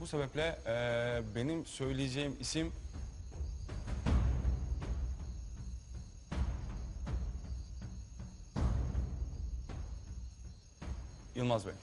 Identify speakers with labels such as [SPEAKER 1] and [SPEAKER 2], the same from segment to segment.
[SPEAKER 1] Bu sebeple eee, benim söyleyeceğim isim Yılmaz Bey.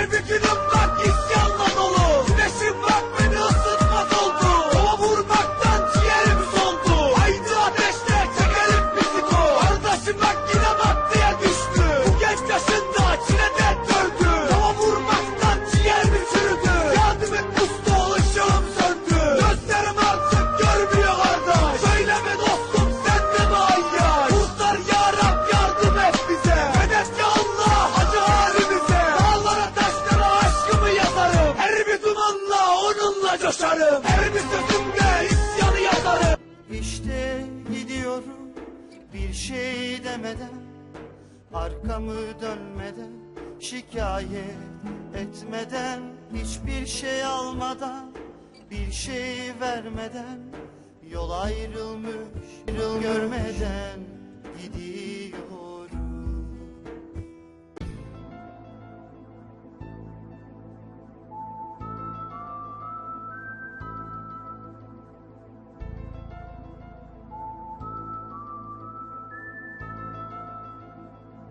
[SPEAKER 2] serve de não toque coşarım bir sözümde isyanı yazarım.
[SPEAKER 3] İşte gidiyorum bir şey demeden Arkamı dönmeden şikayet etmeden Hiçbir şey almadan bir şey vermeden Yol ayrılmış yol görmeden gidiyorum